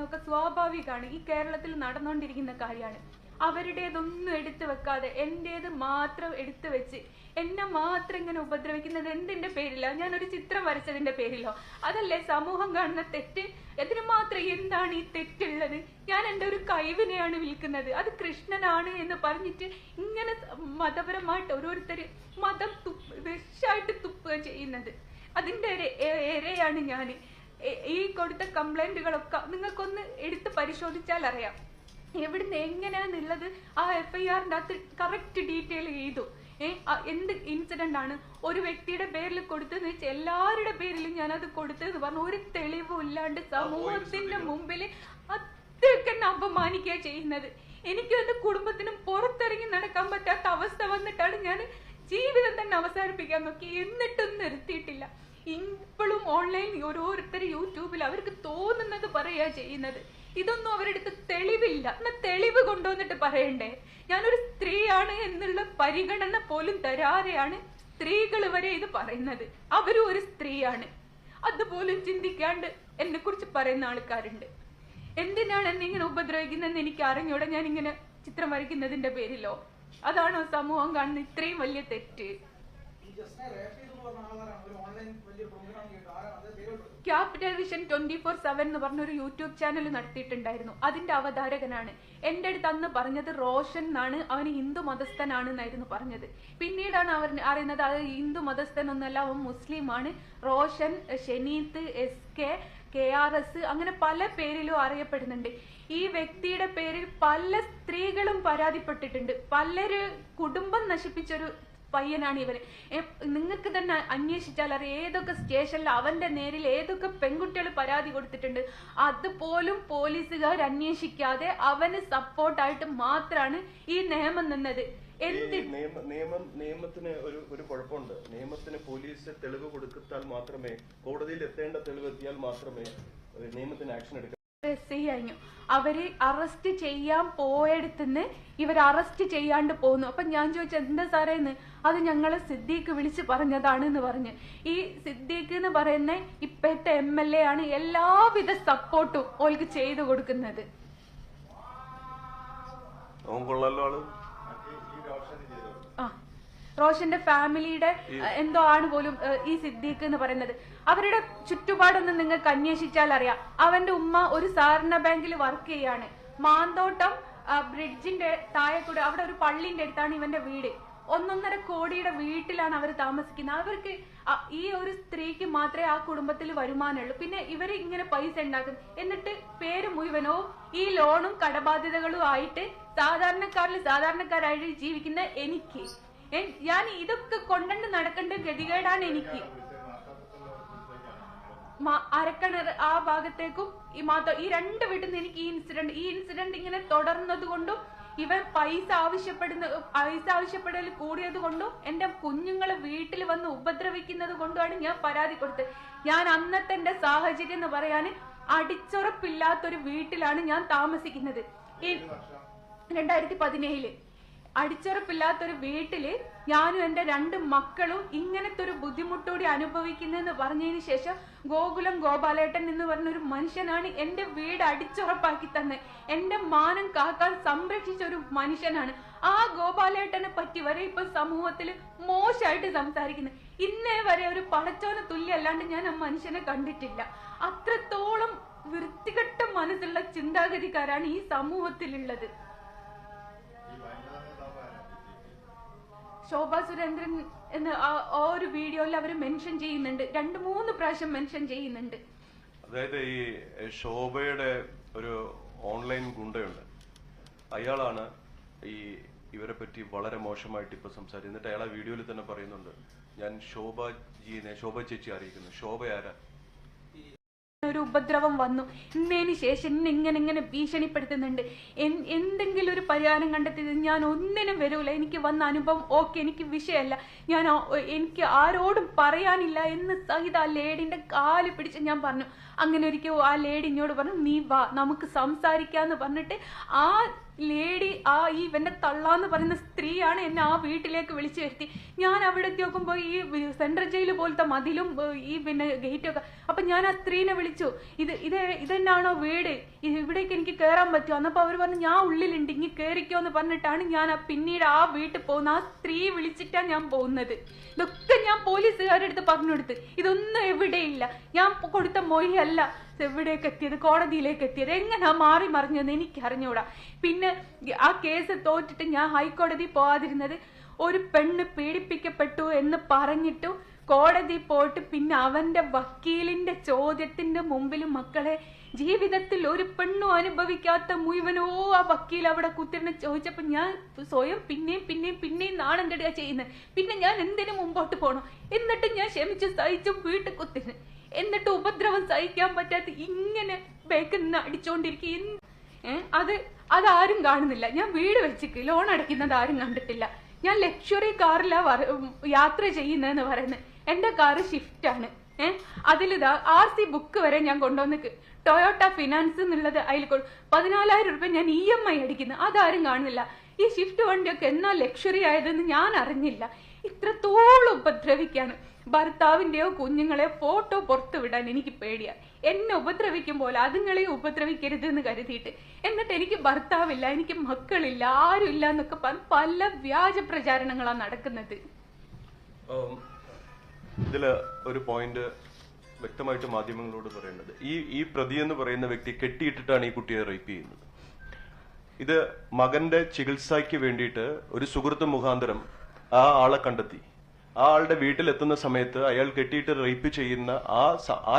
ഉപദ്രവിക്കുന്നതൊക്കെ സ്വാഭാവികമാണ്. ഈ കേരളത്തിൽ നടന്നുകൊണ്ടിരിക്കുന്ന കാര്യമാണ്. അവരുടേതൊന്നും എടുത്തു വെക്കാതെ എന്റേത് മാത്രം എടുത്തു വെച്ച് എന്നെ മാത്രം ഇങ്ങനെ ഉപദ്രവിക്കുന്നത് എന്തിന്റെ പേരിലോ? ഞാനൊരു ചിത്രം വരച്ചതിന്റെ പേരിലോ? അതല്ലേ സമൂഹം കാണുന്ന തെറ്റ്? ഇതിന് മാത്രം എന്താണ് ഈ തെറ്റുള്ളത്? ഞാൻ എന്റെ ഒരു കഴിവിനെയാണ് വിൽക്കുന്നത്. അത് കൃഷ്ണനാണ് എന്ന് പറഞ്ഞിട്ട് ഇങ്ങനെ മതപരമായിട്ട് ഓരോരുത്തർ മതം തുപ്പ് വിഷായിട്ട് തുപ്പുക ചെയ്യുന്നത്. അതിന്റെ ഒരു ഇരയാണ് ഞാൻ ഈ കൊടുത്ത കംപ്ലൈന്റുകളൊക്കെ നിങ്ങൾക്കൊന്ന് എടുത്ത് പരിശോധിച്ചാൽ അറിയാം. എവിടുന്ന് എങ്ങനെയാന്നുള്ളത് ആ എഫ് ഐ ആറിന്റെ അകത്ത് കറക്റ്റ് ഡീറ്റെയിൽ ചെയ്തു എന്ത് ഇൻസിഡന്റ് ആണ്? ഒരു വ്യക്തിയുടെ പേരിൽ കൊടുത്തെന്ന് വെച്ചാൽ എല്ലാവരുടെ പേരിലും ഞാനത് കൊടുത്തെന്ന് പറഞ്ഞു ഒരു തെളിവും ഇല്ലാണ്ട് സമൂഹത്തിന്റെ മുമ്പിൽ അത്രയൊക്കെ അപമാനിക്കുക ചെയ്യുന്നത്. എനിക്ക് എന്റെ കുടുംബത്തിനും പുറത്തിറങ്ങി നടക്കാൻ പറ്റാത്ത അവസ്ഥ വന്നിട്ടാണ് ഞാൻ ജീവിതം തന്നെ അവസാനിപ്പിക്കാൻ നോക്കി എന്നിട്ടും നിർത്തിയിട്ടില്ല. ഇപ്പോഴും ഓൺലൈൻ ഓരോരുത്തർ യൂട്യൂബിൽ അവർക്ക് തോന്നുന്നത് പറയുക ചെയ്യുന്നത്. ഇതൊന്നും അവരുടെ അടുത്ത് തെളിവില്ല. എന്നാ തെളിവ് കൊണ്ടുവന്നിട്ട് പറയണ്ടേ? ഞാനൊരു സ്ത്രീയാണ് എന്നുള്ള പരിഗണന പോലും തരാതെയാണ് സ്ത്രീകൾ വരെ ഇത് പറയുന്നത്. അവരും ഒരു സ്ത്രീയാണ്. അതുപോലും ചിന്തിക്കാണ്ട് എന്നെ കുറിച്ച് പറയുന്ന ആൾക്കാരുണ്ട്. എന്തിനാണ് എന്നെ ഇങ്ങനെ ഉപദ്രവിക്കുന്നതെന്ന് എനിക്ക് അറിഞ്ഞൂടെ ഞാൻ ഇങ്ങനെ ചിത്രം വരയ്ക്കുന്നതിന്റെ പേരിലോ? അതാണോ സമൂഹം കാണുന്ന ഇത്രയും വലിയ തെറ്റ് ഈ ജസ്റ്റിനെ റേപ്പ് ചെയ്തു എന്ന് പറഞ്ഞ ആളാരാണ് ഒരു ഓൺലൈൻ വലിയ പ്രോഗ്രാം കേട്ടു ആരാണ് അത് പേര് capital vision twenty four seven എന്ന് പറഞ്ഞൊരു യൂട്യൂബ് ചാനൽ നടത്തിയിട്ടുണ്ടായിരുന്നു. അതിന്റെ അവതാരകനാണ്. എന്റെ അടുത്ത് അന്ന് പറഞ്ഞത് റോഷൻ എന്നാണ്. അവൻ ഹിന്ദു മതസ്ഥനാണ് എന്നായിരുന്നു പറഞ്ഞത്. പിന്നീടാണ് അവർ അറിയുന്നത് അത് ഹിന്ദു മതസ്ഥനൊന്നല്ല അവൻ മുസ്ലിമാണ്. Roshan Shaneeth S K K R S അങ്ങനെ പല പേരിലും അറിയപ്പെടുന്നുണ്ട്. ഈ വ്യക്തിയുടെ പേരിൽ പല സ്ത്രീകളും പരാതിപ്പെട്ടിട്ടുണ്ട്. പലര് കുടുംബം നശിപ്പിച്ചൊരു പയ്യനാണ് ഇവർ നിങ്ങൾക്ക് തന്നെ അന്വേഷിച്ചാൽ അറിയാം ഏതൊക്കെ സ്റ്റേഷനിൽ അവന്റെ നേരിൽ ഏതൊക്കെ പെൺകുട്ടികൾ പരാതി കൊടുത്തിട്ടുണ്ട്. അതുപോലും പോലീസുകാർ അന്വേഷിക്കാതെ അവന് സപ്പോർട്ടായിട്ട് മാത്രമാണ് ഈ നിയമം നിന്നത്. നിയമ- നിയമം നിയമത്തിന് ഒരു ഒരു കുഴപ്പമുണ്ട്. നിയമത്തിന് പോലീസ് തെളിവ് കൊടുത്താൽ മാത്രമേ കോടതിയിൽ എത്തേണ്ട തെളിവ് എത്തിയാൽ മാത്രമേ നിയമത്തിന് ആക്ഷൻ എടുക്കാൻ ഐ കഴിഞ്ഞു. അവർ അറസ്റ്റ് ചെയ്യാൻ പോയടുത്തുനിന്ന് ഇവർ അറസ്റ്റ് ചെയ്യാണ്ട് പോന്നു. അപ്പൊ ഞാൻ ചോദിച്ചു എന്താ സാറേന്ന് അത് ഞങ്ങളെ സിദ്ദീഖ് വിളിച്ച് പറഞ്ഞതാണ് എന്ന് പറഞ്ഞ്. ഈ സിദ്ദീഖ് എന്ന് പറയുന്ന ഇപ്പോഴത്തെ എം എൽ എ ആണ് എല്ലാവിധ സപ്പോർട്ടും ഓൾക്ക് ചെയ്തു കൊടുക്കുന്നത്. ആ. റോഷന്റെ ഫാമിലിയുടെ എന്തോ ആണ് പോലും ഈ സിദ്ദീഖ് എന്ന് പറയുന്നത്. അവരുടെ ചുറ്റുപാടൊന്നും നിങ്ങൾക്ക് അന്വേഷിച്ചാൽ അറിയാം. അവന്റെ ഉമ്മ ഒരു സഹകരണ ബാങ്കിൽ വർക്ക് ചെയ്യാണ്. മാന്തോട്ടം ബ്രിഡ്ജിന്റെ താഴെ കൂടെ അവിടെ ഒരു പള്ളിന്റെ അടുത്താണ് ഇവന്റെ വീട്. ഒന്നൊന്നര കോടിയുടെ വീട്ടിലാണ് അവർ താമസിക്കുന്നത്. അവർക്ക് ഈ ഒരു സ്ത്രീക്ക് മാത്രമേ ആ കുടുംബത്തിൽ വരുമാനമുള്ളൂ. പിന്നെ ഇവർ ഇങ്ങനെ പൈസ ഉണ്ടാക്കും. എന്നിട്ട് പേര് മുഴുവനോ ഈ ലോണും കടബാധ്യതകളും ആയിട്ട് സാധാരണക്കാരിൽ സാധാരണക്കാരായിട്ട് ജീവിക്കുന്ന എനിക്ക്. ഞാൻ ഇതൊക്കെ കൊണ്ടുണ്ട് നടക്കേണ്ട ഗതികേടാണ് എനിക്ക്. അരക്കണർ ആ ഭാഗത്തേക്കും ഈ മാത്രം ഈ രണ്ട് വീട്ടിൽ നിന്ന് എനിക്ക് ഈ ഇൻസിഡന്റ് ഈ ഇൻസിഡന്റ് ഇങ്ങനെ തുടർന്നത് കൊണ്ടും ഇവൻ പൈസ ആവശ്യപ്പെടുന്ന പൈസ ആവശ്യപ്പെടൽ കൂടിയത് കൊണ്ടും എന്റെ കുഞ്ഞുങ്ങളെ വീട്ടിൽ വന്ന് ഉപദ്രവിക്കുന്നത് കൊണ്ടുമാണ് ഞാൻ പരാതി കൊടുത്തത്. ഞാൻ അന്നത്തെ എന്റെ സാഹചര്യം എന്ന് പറയാന് അടിച്ചുറപ്പില്ലാത്തൊരു വീട്ടിലാണ് ഞാൻ താമസിക്കുന്നത്. രണ്ടായിരത്തി പതിനേഴിൽ. അടിച്ചുറപ്പില്ലാത്തൊരു വീട്ടിൽ ഞാനും എന്റെ രണ്ട് മക്കളും ഇങ്ങനത്തെ ഒരു ബുദ്ധിമുട്ടോടെ അനുഭവിക്കുന്നെന്ന് പറഞ്ഞതിന് ശേഷം ഗോകുലം ഗോപാലേട്ടൻ എന്ന് പറഞ്ഞ ഒരു മനുഷ്യനാണ് എന്റെ വീട് അടിച്ചുറപ്പാക്കി തന്നെ. എന്റെ മാനം കാക്കാൻ സംരക്ഷിച്ച ഒരു മനുഷ്യനാണ്. ആ ഗോപാലേട്ടനെ പറ്റി വരെ ഇപ്പൊ സമൂഹത്തിൽ മോശമായിട്ട് സംസാരിക്കുന്നത് ഇന്നേ വരെ ഒരു പടച്ചോന തുല്യല്ലാണ്ട് ഞാൻ ആ മനുഷ്യനെ കണ്ടിട്ടില്ല. അത്രത്തോളം വൃത്തികെട്ട മനസ്സുള്ള ചിന്താഗതിക്കാരാണ് ഈ സമൂഹത്തിലുള്ളത്. ശോഭ സുരേന്ദ്രൻ എന്ന് ആ- ഒരു വീഡിയോയിൽ അവർ മെൻഷൻ ചെയ്യുന്നുണ്ട്. രണ്ട് മൂന്ന് പ്രാവശ്യം മെൻഷൻ ചെയ്യുന്നുണ്ട്. അതായത് ഈ ശോഭയുടെ ഒരു ഓൺലൈൻ ഗുണ്ടയുണ്ട്. അയാളാണ് ഈ ഇവരെ പറ്റി വളരെ മോശമായിട്ട് ഇപ്പൊ സംസാരിക്കുന്നത്. എന്നിട്ട് അയാൾ ആ വീഡിയോയിൽ തന്നെ പറയുന്നുണ്ട് ഞാൻ ശോഭ ജീനെ ശോഭ ചേച്ചി അറിയിക്കുന്നു. ശോഭ ആരാ? ഒരു ഉപദ്രവം വന്നു. ഇന്നതിന് ശേഷം എന്നെ ഇങ്ങനെ ഇങ്ങനെ ഭീഷണിപ്പെടുത്തുന്നുണ്ട്. എന്തെങ്കിലും ഒരു പരിഹാരം കണ്ടെത്തി ഞാൻ ഒന്നിനും വരൂല. എനിക്ക് വന്ന അനുഭവം ഓക്കെ എനിക്ക് വിഷയമല്ല. ഞാൻ എനിക്ക് ആരോടും പറയാനില്ല എന്ന് സഹിത ആ ലേഡിന്റെ കാൽ പിടിച്ച് ഞാൻ പറഞ്ഞു. അങ്ങനെ ഒരിക്കൽ ആ ലേഡി എന്നോട് പറഞ്ഞു നീ വാ നമുക്ക് സംസാരിക്കാന്ന് പറഞ്ഞിട്ട് ആ ലേഡി ആ ഈ ഇവന്റെ തള്ളാന്ന് പറയുന്ന സ്ത്രീയാണ് എന്നെ ആ വീട്ടിലേക്ക് വിളിച്ചു വരുത്തി. ഞാൻ അവിടെ നോക്കുമ്പോൾ ഈ സെൻട്രൽ ജയിൽ പോലത്തെ മതിലും ഈ പിന്നെ ഗേറ്റും ഒക്കെ അപ്പൊ ഞാൻ ആ സ്ത്രീനെ വിളിച്ചു. ഇത് ഇത് ഇതെന്നാണോ വീട്? ഇവിടേക്ക് എനിക്ക് കയറാൻ പറ്റുമോ? എന്നപ്പോ അവർ പറഞ്ഞു ഞാൻ ഉള്ളിലുണ്ട് ഇങ്ങി കയറിക്കോ എന്ന് പറഞ്ഞിട്ടാണ് ഞാൻ ആ പിന്നീട് ആ വീട്ടിൽ പോകുന്ന ആ സ്ത്രീ വിളിച്ചിട്ടാണ് ഞാൻ പോകുന്നത്. ഇതൊക്കെ ഞാൻ പോലീസുകാരുടെ അടുത്ത് പറഞ്ഞു കൊടുത്ത്. ഇതൊന്നും എവിടെയില്ല. ഞാൻ കൊടുത്ത മൊഴിയല്ല. എവിടേക്ക് എത്തിയത്? കോടതിയിലേക്ക് എത്തിയത്? എങ്ങനെയാ മാറി മറിഞ്ഞതെന്ന് എനിക്ക് അറിഞ്ഞൂടാ പിന്നെ ആ കേസ് തോറ്റിട്ട് ഞാൻ ഹൈക്കോടതി പോവാതിരുന്നത് ഒരു പെണ്ണ് പീഡിപ്പിക്കപ്പെട്ടു എന്ന് പറഞ്ഞിട്ടു കോടതി പോയിട്ട് പിന്നെ അവന്റെ വക്കീലിന്റെ ചോദ്യത്തിന്റെ മുമ്പിൽ മക്കളെ ജീവിതത്തിൽ ഒരു പെണ്ണും അനുഭവിക്കാത്ത മുഴുവനോ ആ വക്കീൽ അവിടെ കുത്തിരുന്ന് ചോദിച്ചപ്പോ ഞാൻ സ്വയം പിന്നെയും പിന്നെയും പിന്നെയും നാണം കെടുക ചെയ്യുന്നത് പിന്നെ ഞാൻ എന്തിനു മുമ്പോട്ട് പോകണം എന്നിട്ട് ഞാൻ ക്ഷമിച്ചു സഹിച്ചും വീട്ടിൽ കുത്തിരുന്ന്. എന്നിട്ട് ഉപദ്രവം സഹിക്കാൻ പറ്റാത്ത ഇങ്ങനെ ബേക്കിൽ നിന്ന് അടിച്ചോണ്ടിരിക്കും അത് അതാരും കാണുന്നില്ല. ഞാൻ വീട് വെച്ചിക്ക് ലോൺ അടയ്ക്കുന്നത് ആരും കണ്ടിട്ടില്ല. ഞാൻ ലക്ഷറി കാറിലാ യാത്ര ചെയ്യുന്നതെന്ന് പറയുന്നത് എന്റെ കാറ് ഷിഫ്റ്റ് ആണ്. ഏഹ് അതിലിതാ ആർ സി ബുക്ക് വരെ ഞാൻ കൊണ്ടുവന്ന് ടൊയോട്ട ഫിനാൻസ് എന്നുള്ളത് അതിൽ പതിനാലായിരം രൂപ ഞാൻ ഇ എം ഐ അടിക്കുന്നത് അതാരും കാണുന്നില്ല. ഈ ഷിഫ്റ്റ് വണ്ടിയൊക്കെ എന്നാ ലക്ഷറി ആയതെന്ന് ഞാൻ അറിഞ്ഞില്ല. ഇത്രത്തോളം ഉപദ്രവിക്കാണ്. ഭർത്താവിന്റെയോ കുഞ്ഞുങ്ങളെയോ ഫോട്ടോ പുറത്തു വിടാൻ എനിക്ക് പേടിയാ. എന്നെ ഉപദ്രവിക്കും പോലെ അതുങ്ങളെ ഉപദ്രവിക്കരുത് എന്ന് കരുതിയിട്ട് എന്നിട്ട് എനിക്ക് ഭർത്താവില്ല എനിക്ക് മക്കളില്ല ആരുമില്ല എന്നൊക്കെ പറഞ്ഞ് പല വ്യാജ പ്രചാരണങ്ങളാണ് നടക്കുന്നത്. ഇതിൽ ഒരു പോയിന്റ് വ്യക്തമായിട്ട് മാധ്യമങ്ങളോട് പറയേണ്ടത്. ഈ ഈ പ്രതി എന്ന് പറയുന്ന വ്യക്തി കെട്ടിയിട്ടിട്ടാണ് ഈ കുട്ടിയെ റേപ്പ് ചെയ്യുന്നത്. ഇത് മകന്റെ ചികിത്സയ്ക്ക് വേണ്ടിയിട്ട് ഒരു സുഹൃത്ത് മുഖാന്തരം ആ ആളെ കണ്ടെത്തി. ആ ആളുടെ വീട്ടിലെത്തുന്ന സമയത്ത് അയാൾ കെട്ടിയിട്ട് റേപ്പ് ചെയ്യുന്ന ആ ആ